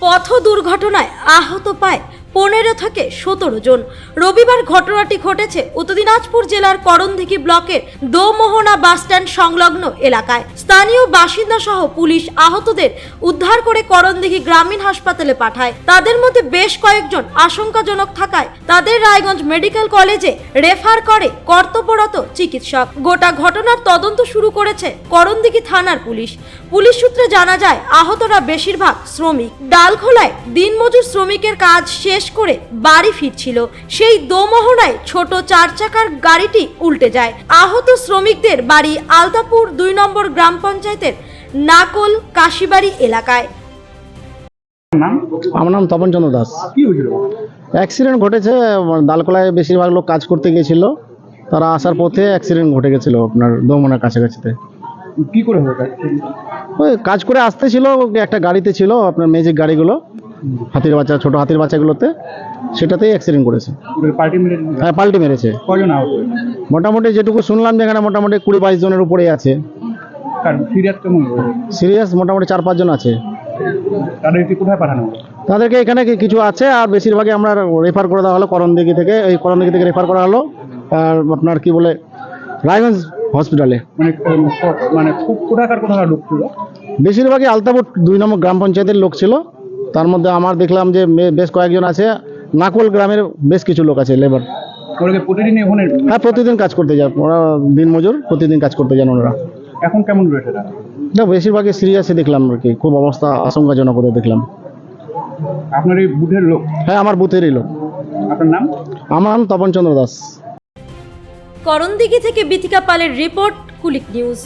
পথ দুর্ঘটনায় আহত পায় পনেরো থেকে সতেরো জন। রবিবার ঘটনাটি ঘটেছে উত্তর দিনাজপুর জেলার করণদিঘি ব্লকের দোমোহনা বাসস্ট্যান্ড সংলগ্ন এলাকায়। স্থানীয় বাসিন্দা সহ পুলিশ আহতদের উদ্ধার করে করণদিঘি গ্রামীণ হাসপাতালে পাঠায়। তাদের মধ্যে বেশ কয়েকজন আশঙ্কাজনক থাকায় তাদের রায়গঞ্জ মেডিকেল কলেজে রেফার করে কর্তব্যরত চিকিৎসক। গোটা ঘটনার তদন্ত শুরু করেছে করণদিঘি থানার পুলিশ। পুলিশ সূত্রে জানা যায়, আহতরা বেশিরভাগ শ্রমিক। ডালখোলায় দিনমজুর শ্রমিকের কাজ শেষ করে বাড়ি ফিরছিল। সেই দোমোহনায় ছোট চার চাকার গাড়িটি উল্টে যায়। আহত শ্রমিকদের বাড়ি আলতাপুর দুই নম্বর গ্রাম পঞ্চায়েতের নাকল কাশিবাড়ি এলাকায়। নাম? আমার নাম তপন চন্দ্র দাস। কি হয়েছিল? অ্যাক্সিডেন্ট ঘটেছে দালকোলায় বেশিরভাগ লোক কাজ করতে গিয়েছিল। তারা আসার পথে অ্যাক্সিডেন্ট ঘটে গেছিল আপনার দমনের কাছাকাছিতে। কি করে হলো? ওই কাজ করে আসতে ছিল একটা গাড়িতে ছিল আপনার ম্যাজিক গাড়িগুলো। হাতির বাচ্চা ছোট হাতির বাচ্চাগুলোতে সেটাতেই অ্যাক্সিডেন্ট করেছে। হ্যাঁ পাল্টি মেরেছে। কজন আহত মোটামুটি যেটুকু শুনলাম যে এখানে মোটামুটি কুড়ি বাইশ জনের উপরেই আছে। সিরিয়াস কেমন সিরিয়াস মোটামুটি চার পাঁচজন আছে। তাদেরকে কোথায় পাঠানো তাদেরকে এখানে কিছু আছে আর বেশিরভাগই আমরা রেফার করে দেওয়া হলো করণদিঘি থেকে এই করণদিঘি থেকে রেফার করা হলো আর আপনার কি বলে রায়গঞ্জ হসপিটালে মানে মানে খুব কোথাকার কোথাকার লোক ছিল? বেশিরভাগই আলতাপুর দুই নম্বর গ্রাম পঞ্চায়েতের লোক ছিল। তার মধ্যে আমার দেখলাম যে বেশ কয়েকজন আছে। নাকল গ্রামের বেশ কিছু লোক আছে লেবার প্রতিদিন ওখানে হ্যাঁ প্রতিদিন কাজ করতে যান ওরা দিনমজুর প্রতিদিন কাজ করতে যান ওনারা এখন কেমন রয়েছে না বেশিরভাগই সিরিয়াসে দেখলাম আর কি। খুব অবস্থা আশঙ্কাজনক ওদের দেখলাম। আপনার এই বুধের লোক? হ্যাঁ আমার বুথেরই লোক। আপনার নাম? আমার নাম তপন চন্দ্র দাস। করণদিঘি থেকে বিথিকা পালের রিপোর্ট কুলিক নিউজ।